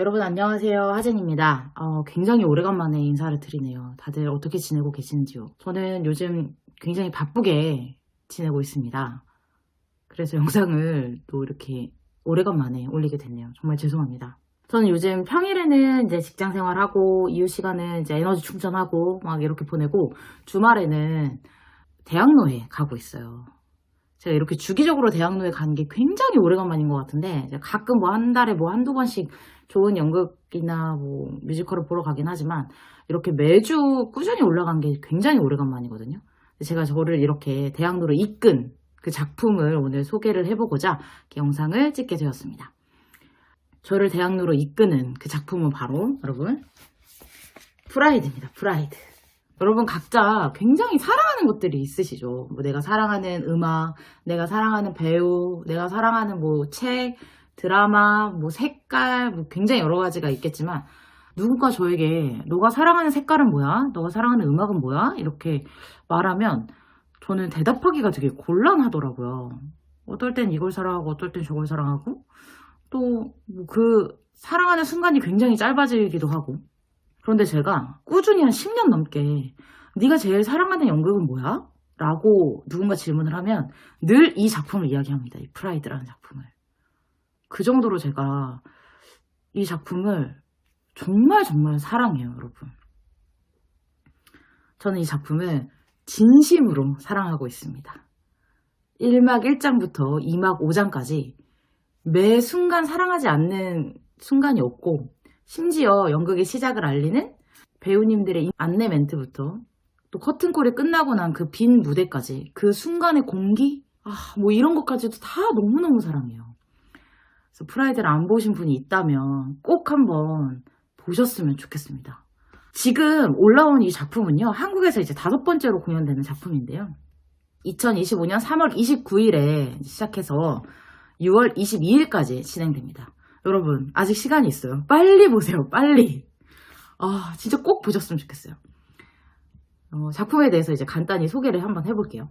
여러분 안녕하세요 하진입니다. 어, 굉장히 오래간만에 인사를 드리네요. 다들 어떻게 지내고 계시는지요? 저는 요즘 굉장히 바쁘게 지내고 있습니다. 그래서 영상을 또 이렇게 오래간만에 올리게 됐네요. 정말 죄송합니다. 저는 요즘 평일에는 이제 직장 생활하고 이후 시간은 이제 에너지 충전하고 막 이렇게 보내고 주말에는 대학로에 가고 있어요. 제가 이렇게 주기적으로 대학로에 가는 게 굉장히 오래간만인 것 같은데 가끔 뭐 한 달에 뭐 한두 번씩 좋은 연극이나 뭐 뮤지컬을 보러 가긴 하지만 이렇게 매주 꾸준히 올라간 게 굉장히 오래간만이거든요. 제가 저를 이렇게 대학로로 이끈 그 작품을 오늘 소개를 해보고자 영상을 찍게 되었습니다. 저를 대학로로 이끄는 그 작품은 바로 여러분 프라이드입니다. 프라이드. 여러분 각자 굉장히 사랑하는 것들이 있으시죠. 뭐 내가 사랑하는 음악, 내가 사랑하는 배우, 내가 사랑하는 뭐 책, 드라마, 뭐 색깔, 뭐 굉장히 여러 가지가 있겠지만 누군가 저에게 너가 사랑하는 색깔은 뭐야? 너가 사랑하는 음악은 뭐야? 이렇게 말하면 저는 대답하기가 되게 곤란하더라고요. 어떨 땐 이걸 사랑하고 어떨 땐 저걸 사랑하고 또 그 사랑하는 순간이 굉장히 짧아지기도 하고 그런데 제가 꾸준히 한 10년 넘게 네가 제일 사랑하는 연극은 뭐야? 라고 누군가 질문을 하면 늘 이 작품을 이야기합니다. 이 프라이드라는 작품을. 그 정도로 제가 이 작품을 정말 정말 사랑해요, 여러분. 저는 이 작품을 진심으로 사랑하고 있습니다. 1막 1장부터 2막 5장까지 매 순간 사랑하지 않는 순간이 없고 심지어 연극의 시작을 알리는 배우님들의 안내 멘트부터 또 커튼콜이 끝나고 난 그 빈 무대까지 그 순간의 공기 아, 뭐 이런 것까지도 다 너무너무 사랑해요. 그래서 프라이드를 안 보신 분이 있다면 꼭 한번 보셨으면 좋겠습니다. 지금 올라온 이 작품은요, 한국에서 이제 다섯 번째로 공연되는 작품인데요. 2025년 3월 29일에 시작해서 6월 22일까지 진행됩니다. 여러분, 아직 시간이 있어요. 빨리 보세요, 빨리. 아, 진짜 꼭 보셨으면 좋겠어요. 어, 작품에 대해서 이제 간단히 소개를 한번 해볼게요.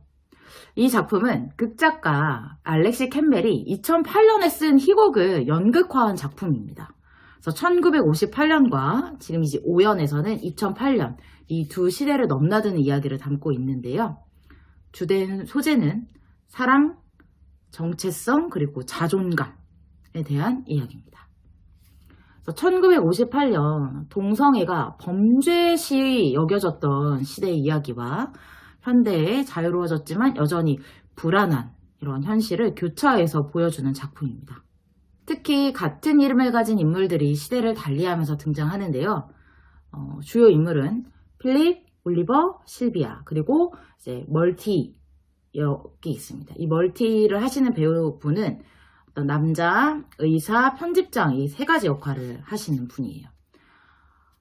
이 작품은 극작가 알렉시 캠벨이 2008년에 쓴 희곡을 연극화한 작품입니다. 그래서 1958년과 지금 이제 5연에서는 2008년 이 두 시대를 넘나드는 이야기를 담고 있는데요. 주된 소재는 사랑, 정체성, 그리고 자존감에 대한 이야기입니다. 1958년 동성애가 범죄시 여겨졌던 시대의 이야기와 현대에 자유로워졌지만 여전히 불안한 이런 현실을 교차해서 보여주는 작품입니다. 특히 같은 이름을 가진 인물들이 시대를 달리하면서 등장하는데요. 어, 주요 인물은 필립, 올리버, 실비아 그리고 이제 멀티 역이 있습니다. 이 멀티를 하시는 배우분은 어떤 남자, 의사, 편집장 이 세 가지 역할을 하시는 분이에요.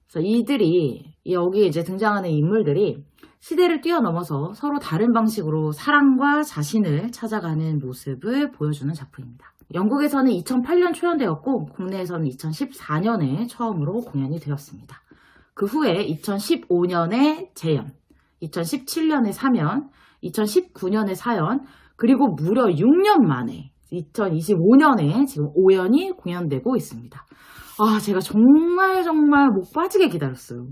그래서 이들이 여기 이제 등장하는 인물들이 시대를 뛰어넘어서 서로 다른 방식으로 사랑과 자신을 찾아가는 모습을 보여주는 작품입니다. 영국에서는 2008년 초연되었고 국내에서는 2014년에 처음으로 공연이 되었습니다. 그 후에 2015년에 재연, 2017년에 3연, 2019년에 4연, 그리고 무려 6년 만에 2025년에 지금 5연이 공연되고 있습니다. 아, 제가 정말 정말 못 빠지게 기다렸어요.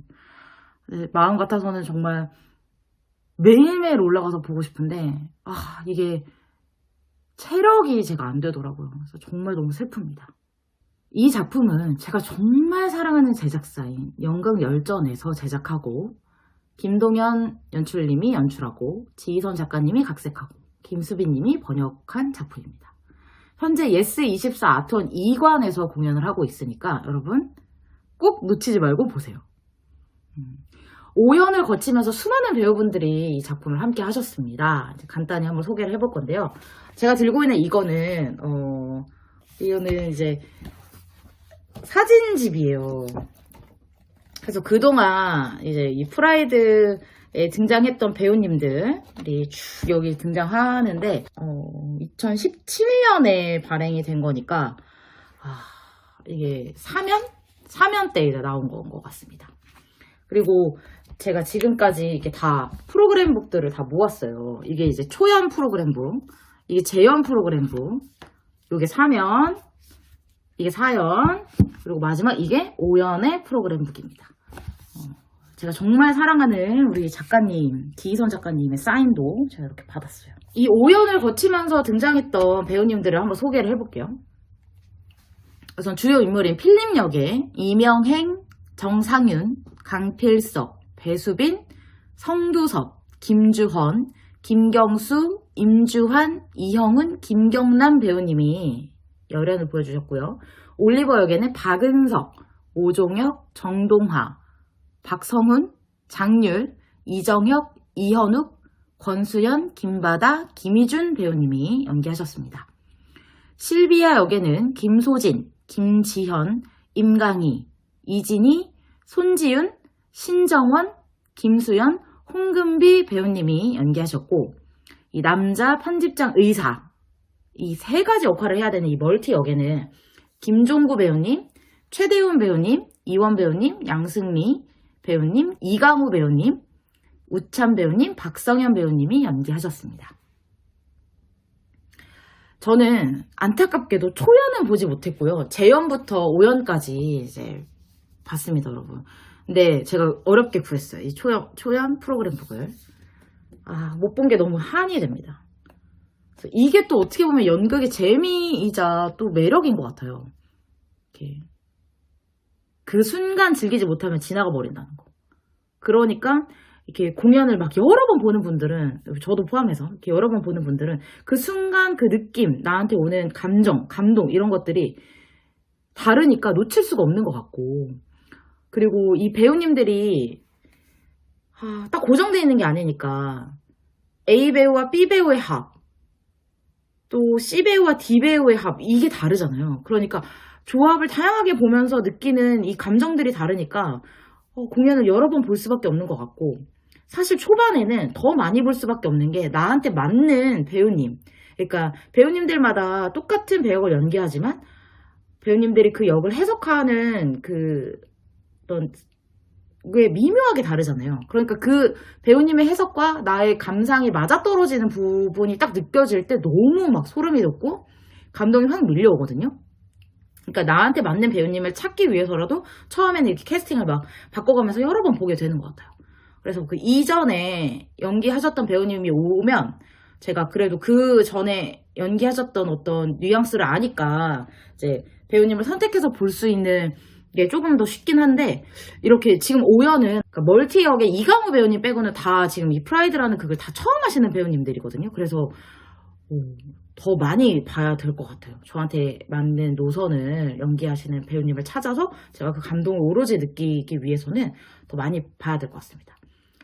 네, 마음 같아서는 정말 매일매일 올라가서 보고 싶은데, 아, 이게 체력이 제가 안 되더라고요. 그래서 정말 너무 슬픕니다. 이 작품은 제가 정말 사랑하는 제작사인 연극 열전에서 제작하고, 김동현 연출님이 연출하고, 지희선 작가님이 각색하고, 김수빈님이 번역한 작품입니다. 현재 예스24 아트원 2관에서 공연을 하고 있으니까 여러분 꼭 놓치지 말고 보세요. 5연을 거치면서 수많은 배우분들이 이 작품을 함께 하셨습니다. 간단히 한번 소개를 해볼 건데요. 제가 들고 있는 이거는 어 이거는 이제 사진집이에요. 그래서 그동안 이제 이 프라이드에 등장했던 배우님들이 쭉 여기 등장하는데 어 2017년에 발행이 된 거니까 아, 이게 4면? 4면 때 나온 건 것 같습니다. 그리고 제가 지금까지 이게 다 프로그램북들을 다 모았어요. 이게 이제 초연 프로그램북, 이게 재연 프로그램북, 이게 사면, 이게 4연, 그리고 마지막 이게 5연의 프로그램북입니다. 어, 제가 정말 사랑하는 우리 작가님, 기희선 작가님의 사인도 제가 이렇게 받았어요. 이 5연을 거치면서 등장했던 배우님들을 한번 소개를 해볼게요. 우선 주요 인물인 필립 역의 이명행, 정상윤, 강필석, 배수빈, 성두섭, 김주헌, 김경수, 임주환, 이형은, 김경남 배우님이 열연을 보여주셨고요. 올리버 역에는 박은석, 오종혁, 정동화, 박성훈, 장률, 이정혁, 이현욱, 권수연, 김바다, 김희준 배우님이 연기하셨습니다. 실비아 역에는 김소진, 김지현, 임강희, 이진희, 손지윤, 신정원, 김수연, 홍금비 배우님이 연기하셨고 이 남자 편집장 의사 이 세 가지 역할을 해야 되는 이 멀티 역에는 김종구 배우님, 최대훈 배우님, 이원 배우님, 양승미 배우님, 이강우 배우님, 우찬 배우님, 박성현 배우님이 연기하셨습니다. 저는 안타깝게도 초연은 보지 못했고요. 재연부터 5연까지 이제 봤습니다, 여러분. 근데 제가 어렵게 구했어요. 이 초연, 초연 프로그램 북을. 아, 못 본 게 너무 한이 됩니다. 이게 또 어떻게 보면 연극의 재미이자 또 매력인 것 같아요. 이렇게. 그 순간 즐기지 못하면 지나가 버린다는 거. 그러니까 이렇게 공연을 막 여러 번 보는 분들은 저도 포함해서 이렇게 여러 번 보는 분들은 그 순간 그 느낌 나한테 오는 감정 감동 이런 것들이 다르니까 놓칠 수가 없는 것 같고 그리고 이 배우님들이 아, 딱 고정되어 있는 게 아니니까 A 배우와 B 배우의 합, 또 C 배우와 D 배우의 합 이게 다르잖아요. 그러니까 조합을 다양하게 보면서 느끼는 이 감정들이 다르니까 어, 공연을 여러 번 볼 수밖에 없는 것 같고 사실 초반에는 더 많이 볼 수밖에 없는 게 나한테 맞는 배우님 그러니까 배우님들마다 똑같은 배역을 연기하지만 배우님들이 그 역을 해석하는 그 어떤 게 미묘하게 다르잖아요. 그러니까 그 배우님의 해석과 나의 감상이 맞아떨어지는 부분이 딱 느껴질 때 너무 막 소름이 돋고 감동이 확 밀려오거든요. 그러니까 나한테 맞는 배우님을 찾기 위해서라도 처음에는 이렇게 캐스팅을 막 바꿔가면서 여러 번 보게 되는 것 같아요. 그래서 그 이전에 연기하셨던 배우님이 오면 제가 그래도 그 전에 연기하셨던 어떤 뉘앙스를 아니까 이제 배우님을 선택해서 볼 수 있는 게 조금 더 쉽긴 한데 이렇게 지금 오연은 그러니까 멀티 역의 이강우 배우님 빼고는 다 지금 이 프라이드라는 그걸 다 처음 하시는 배우님들이거든요. 그래서 오, 더 많이 봐야 될 것 같아요. 저한테 맞는 노선을 연기하시는 배우님을 찾아서 제가 그 감동을 오로지 느끼기 위해서는 더 많이 봐야 될 것 같습니다.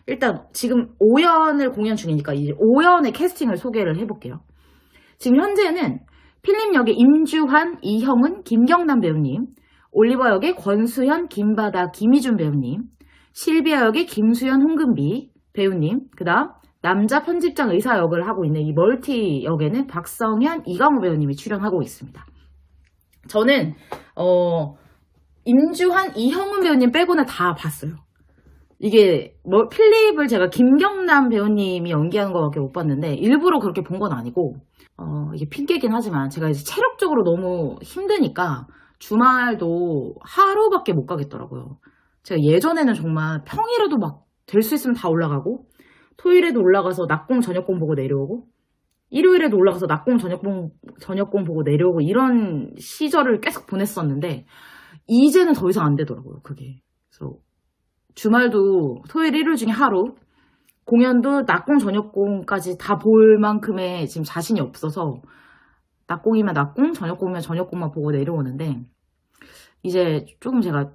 일단 지금 5연을 공연 중이니까 이 5연의 캐스팅을 소개를 해볼게요. 지금 현재는 필립 역의 임주환, 이형은, 김경남 배우님, 올리버 역의 권수현, 김바다, 김희준 배우님, 실비아 역의 김수현, 홍금비 배우님, 그 다음 남자 편집장 의사 역을 하고 있는 이 멀티 역에는 박성현, 이강호 배우님이 출연하고 있습니다. 저는 어, 임주환, 이형은 배우님 빼고는 다 봤어요. 이게 뭐 필립을 제가 김경남 배우님이 연기하는 것밖에 못 봤는데 일부러 그렇게 본 건 아니고 어, 이게 핑계긴 하지만 제가 이제 체력적으로 너무 힘드니까 주말도 하루밖에 못 가겠더라고요. 제가 예전에는 정말 평일에도 막 될 수 있으면 다 올라가고 토요일에도 올라가서 낙공 저녁공 보고 내려오고 일요일에도 올라가서 낙공 저녁공 저녁공 보고 내려오고 이런 시절을 계속 보냈었는데 이제는 더 이상 안 되더라고요. 그게. 그래서 주말도 토요일 일요일 중에 하루 공연도 낙공 저녁공까지 다 볼 만큼의 지금 자신이 없어서 낮공이면 낮공, 저녁공이면 저녁공만 보고 내려오는데 이제 조금 제가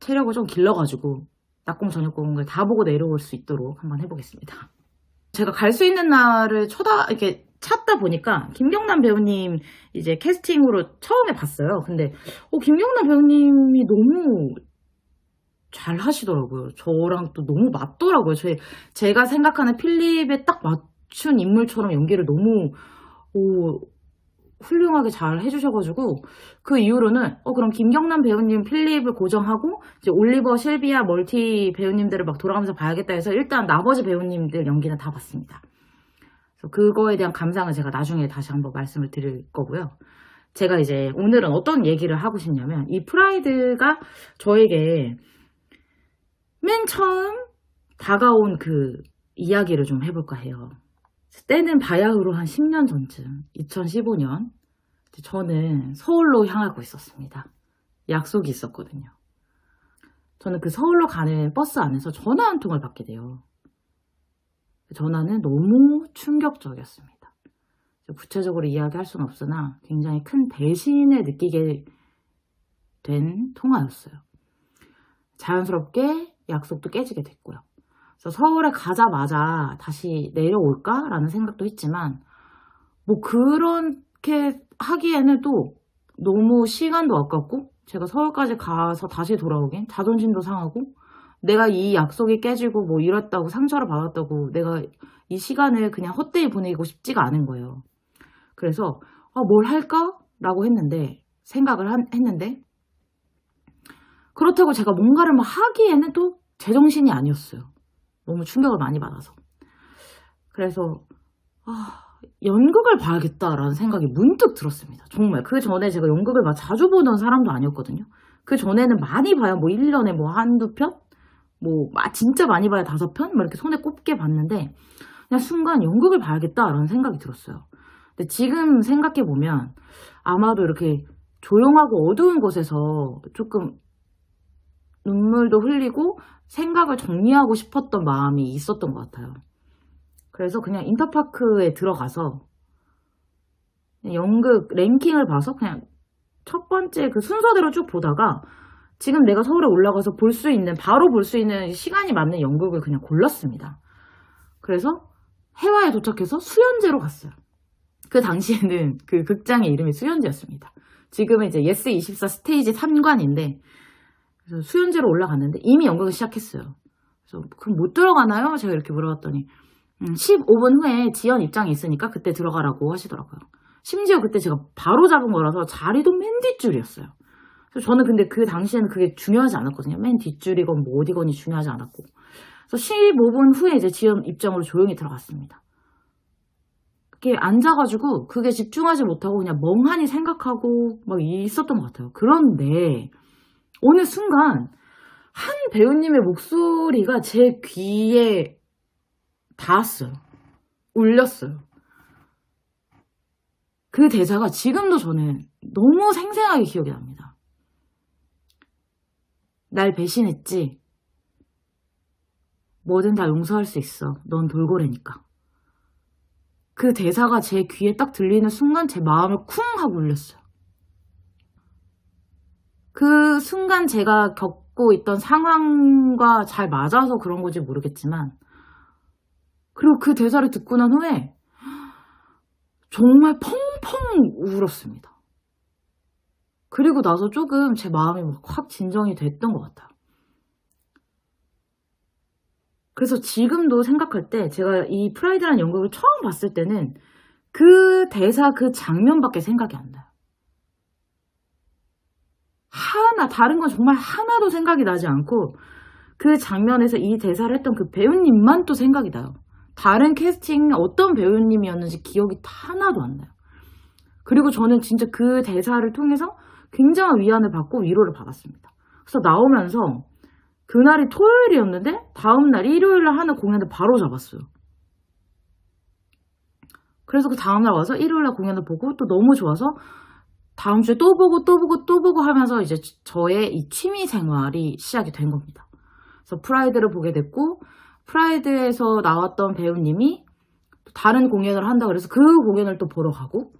체력을 좀 길러가지고 낮공, 저녁공을 다 보고 내려올 수 있도록 한번 해보겠습니다. 제가 갈 수 있는 날을 쳐다 이렇게 찾다 보니까 김경남 배우님 이제 캐스팅으로 처음에 봤어요. 근데 어, 김경남 배우님이 너무 잘 하시더라고요. 저랑 또 너무 맞더라고요. 제, 제가 생각하는 필립에 딱 맞춘 인물처럼 연기를 너무 오, 훌륭하게 잘 해주셔가지고 그 이후로는 어 그럼 김경남 배우님 필립을 고정하고 이제 올리버 실비아 멀티 배우님들을 막 돌아가면서 봐야겠다 해서 일단 나머지 배우님들 연기는 다 봤습니다. 그래서 그거에 대한 감상을 제가 나중에 다시 한번 말씀을 드릴 거고요. 제가 이제 오늘은 어떤 얘기를 하고 싶냐면 이 프라이드가 저에게 맨 처음 다가온 그 이야기를 좀 해볼까 해요. 때는 바야흐로 한 10년 전쯤, 2015년, 저는 서울로 향하고 있었습니다. 약속이 있었거든요. 저는 그 서울로 가는 버스 안에서 전화 한 통을 받게 돼요. 그 전화는 너무 충격적이었습니다. 구체적으로 이야기할 수는 없으나 굉장히 큰 배신을 느끼게 된 통화였어요. 자연스럽게 약속도 깨지게 됐고요. 그래서 서울에 가자마자 다시 내려올까라는 생각도 했지만 뭐 그렇게 하기에는 또 너무 시간도 아깝고 제가 서울까지 가서 다시 돌아오긴 자존심도 상하고 내가 이 약속이 깨지고 뭐 이랬다고 상처를 받았다고 내가 이 시간을 그냥 헛되이 보내고 싶지가 않은 거예요. 그래서 아, 뭘 할까? 라고 했는데 생각을 한, 했는데 그렇다고 제가 뭔가를 막 하기에는 또 제정신이 아니었어요. 너무 충격을 많이 받아서. 그래서 아, 연극을 봐야겠다라는 생각이 문득 들었습니다. 정말 그 전에 제가 연극을 막 자주 보던 사람도 아니었거든요. 그 전에는 많이 봐야 뭐 1년에 뭐 한두 편? 뭐 진짜 많이 봐야 다섯 편? 막 이렇게 손에 꼽게 봤는데 그냥 순간 연극을 봐야겠다라는 생각이 들었어요. 근데 지금 생각해보면 아마도 이렇게 조용하고 어두운 곳에서 조금 눈물도 흘리고 생각을 정리하고 싶었던 마음이 있었던 것 같아요. 그래서 그냥 인터파크에 들어가서 연극 랭킹을 봐서 그냥 첫 번째 그 순서대로 쭉 보다가 지금 내가 서울에 올라가서 볼 수 있는 바로 볼 수 있는 시간이 맞는 연극을 그냥 골랐습니다. 그래서 해화에 도착해서 수연제로 갔어요. 그 당시에는 그 극장의 이름이 수연제였습니다. 지금은 이제 예스24 스테이지 3관인데 그래서 수연제로 올라갔는데 이미 연극을 시작했어요. 그래서 그럼 못 들어가나요? 제가 이렇게 물어봤더니 음, 15분 후에 지연 입장이 있으니까 그때 들어가라고 하시더라고요. 심지어 그때 제가 바로 잡은 거라서 자리도 맨 뒷줄이었어요. 그래서 저는 근데 그 당시에는 그게 중요하지 않았거든요. 맨 뒷줄이건 뭐 어디건이 중요하지 않았고. 그래서 15분 후에 이제 지연 입장으로 조용히 들어갔습니다. 그게 앉아가지고 그게 집중하지 못하고 그냥 멍하니 생각하고 막 있었던 것 같아요. 그런데 어느 순간 한 배우님의 목소리가 제 귀에 닿았어요. 울렸어요. 그 대사가 지금도 저는 너무 생생하게 기억이 납니다. 날 배신했지? 뭐든 다 용서할 수 있어. 넌 돌고래니까. 그 대사가 제 귀에 딱 들리는 순간 제 마음을 쿵 하고 울렸어요. 그 순간 제가 겪고 있던 상황과 잘 맞아서 그런 건지 모르겠지만, 그리고 그 대사를 듣고 난 후에 정말 펑펑 울었습니다. 그리고 나서 조금 제 마음이 확 진정이 됐던 것 같아요. 그래서 지금도 생각할 때 제가 이 프라이드라는 연극을 처음 봤을 때는 그 대사 그 장면밖에 생각이 안 나요. 하나 다른 건 정말 하나도 생각이 나지 않고 그 장면에서 이 대사를 했던 그 배우님만 또 생각이 나요. 다른 캐스팅 어떤 배우님이었는지 기억이 하나도 안 나요. 그리고 저는 진짜 그 대사를 통해서 굉장한 위안을 받고 위로를 받았습니다. 그래서 나오면서 그날이 토요일이었는데 다음날 일요일날 하는 공연을 바로 잡았어요. 그래서 그 다음날 와서 일요일날 공연을 보고 또 너무 좋아서 다음 주에 또 보고 또 보고 또 보고 하면서 이제 저의 이 취미 생활이 시작이 된 겁니다. 그래서 프라이드를 보게 됐고 프라이드에서 나왔던 배우님이 다른 공연을 한다 그래서 그 공연을 또 보러 가고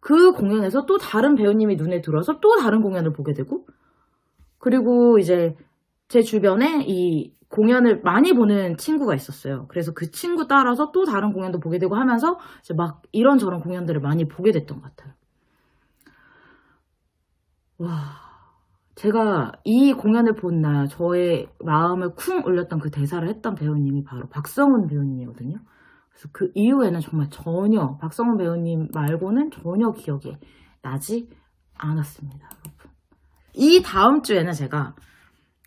그 공연에서 또 다른 배우님이 눈에 들어서 또 다른 공연을 보게 되고 그리고 이제 제 주변에 이 공연을 많이 보는 친구가 있었어요. 그래서 그 친구 따라서 또 다른 공연도 보게 되고 하면서 막 이런저런 공연들을 많이 보게 됐던 것 같아요. 와, 제가 이 공연을 본 날 저의 마음을 쿵 울렸던 그 대사를 했던 배우님이 바로 박성훈 배우님이거든요. 그래서 그 이후에는 정말 전혀 박성훈 배우님 말고는 전혀 기억이 나지 않았습니다, 여러분. 이 다음 주에는 제가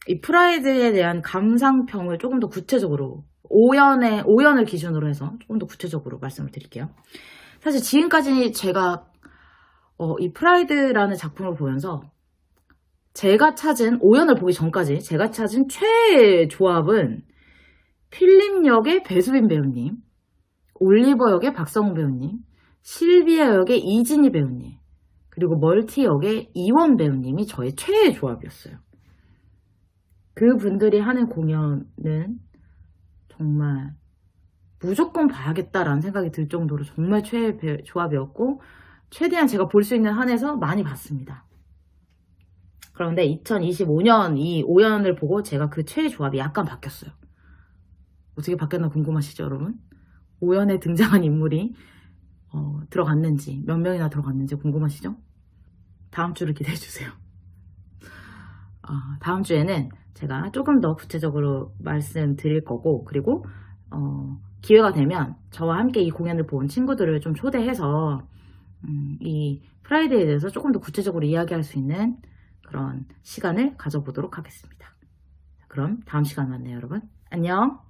이 프라이드에 대한 감상평을 조금 더 구체적으로 5연의 5연을 기준으로 해서 조금 더 구체적으로 말씀을 드릴게요. 사실 지금까지 제가 어, 이 프라이드라는 작품을 보면서 제가 찾은 5연을 보기 전까지 제가 찾은 최애 조합은 필립 역의 배수빈 배우님, 올리버 역의 박성우 배우님, 실비아 역의 이진희 배우님, 그리고 멀티 역의 이원 배우님이 저의 최애 조합이었어요. 그 분들이 하는 공연은 정말 무조건 봐야겠다라는 생각이 들 정도로 정말 최애 배- 조합이었고 최대한 제가 볼 수 있는 한에서 많이 봤습니다. 그런데 2025년 이 5연을 보고 제가 그 최애 조합이 약간 바뀌었어요. 어떻게 바뀌었나 궁금하시죠, 여러분? 5연에 등장한 인물이 어, 들어갔는지, 몇 명이나 들어갔는지 궁금하시죠? 다음 주를 기대해 주세요. 어, 다음 주에는 제가 조금 더 구체적으로 말씀드릴 거고, 그리고 어, 기회가 되면 저와 함께 이 공연을 본 친구들을 좀 초대해서 음, 이 프라이데이에 대해서 조금 더 구체적으로 이야기할 수 있는 그런 시간을 가져보도록 하겠습니다. 그럼 다음 시간 만나요, 여러분. 안녕.